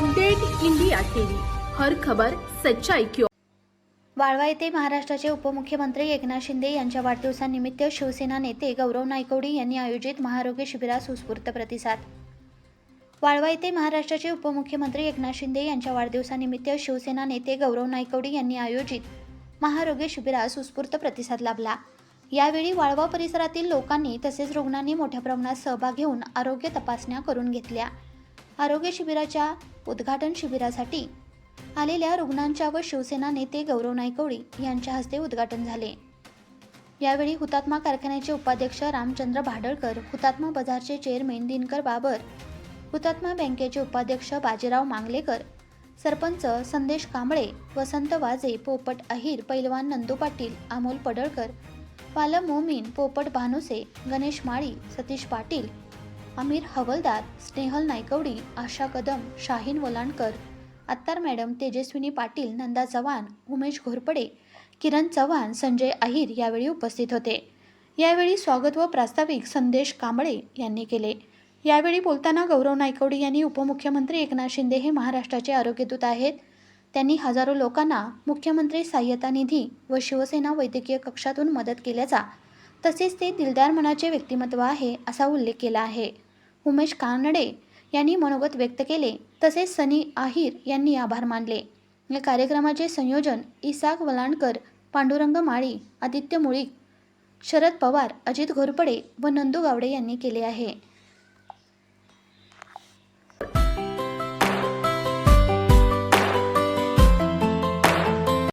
Update India TV. हर खबर सच्चाई क्यों वाळवा येथे महाराष्ट्राचे उपमुख्यमंत्री एकनाथ शिंदे यांच्या वाढदिवसानिमित्त शिवसेना नेते गौरव नायकवडी यांनी आयोजित महारोग्य शिबिरास उत्स्फूर्त प्रतिसाद. वाळवा येथे महाराष्ट्राचे उपमुख्यमंत्री एकनाथ शिंदे यांच्या वाढदिवसानिमित्त शिवसेना नेते गौरव नायकवडी यांनी आयोजित महारोग्य शिबिरास उत्स्फूर्त प्रतिसाद लाभला. यावेळी वाळवा परिसरातील लोकांनी तसेच रुग्णांनी मोठ्या प्रमाणात सहभाग घेऊन आरोग्य तपासण्या करून घेतल्या. आरोग्य शिबिराच्या उद्घाटन शिबिरासाठी आलेल्या रुग्णांच्या व शिवसेना नेते गौरव नायकवडी यांच्या हस्ते उद्घाटन झाले. यावेळी हुतात्मा कारखान्याचे उपाध्यक्ष रामचंद्र भाडळकर हुतात्मा बाजारचे चेअरमॅन दिनकर बाबर हुतात्मा बँकेचे उपाध्यक्ष बाजीराव मांगलेकर सरपंच संदेश कांबळे वसंत वाजे पोपट अहिर पैलवान नंदू पाटील अमोल पडळकर पालम मोमीन पोपट भानुसे गणेश माळी सतीश पाटील अमीर हवलदार स्नेहल नायकवडी आशा कदम शाहीन वलांडकर अत्तार मॅडम तेजस्विनी पाटील नंदा चव्हाण उमेश घोरपडे किरण चव्हाण संजय अहिर यावेळी उपस्थित होते. यावेळी स्वागत व प्रास्ताविक संदेश कांबळे यांनी केले. यावेळी बोलताना गौरव नायकवडी यांनी उपमुख्यमंत्री एकनाथ शिंदे हे महाराष्ट्राचे आरोग्यदूत आहेत. त्यांनी हजारो लोकांना मुख्यमंत्री सहाय्यता निधी व शिवसेना वैद्यकीय कक्षातून मदत केल्याचा तसेच ते दिलदार मनाचे व्यक्तिमत्व आहे असा उल्लेख केला आहे. उमेश कानडे यांनी मनोगत व्यक्त केले. तसेच सनी आहिर यांनी आभार मानले. या कार्यक्रमाचे संयोजन इसाक वलांडकर पांडुरंग माळी आदित्य मुळीक शरद पवार अजित घोरपडे व नंदू गावडे यांनी केले आहे.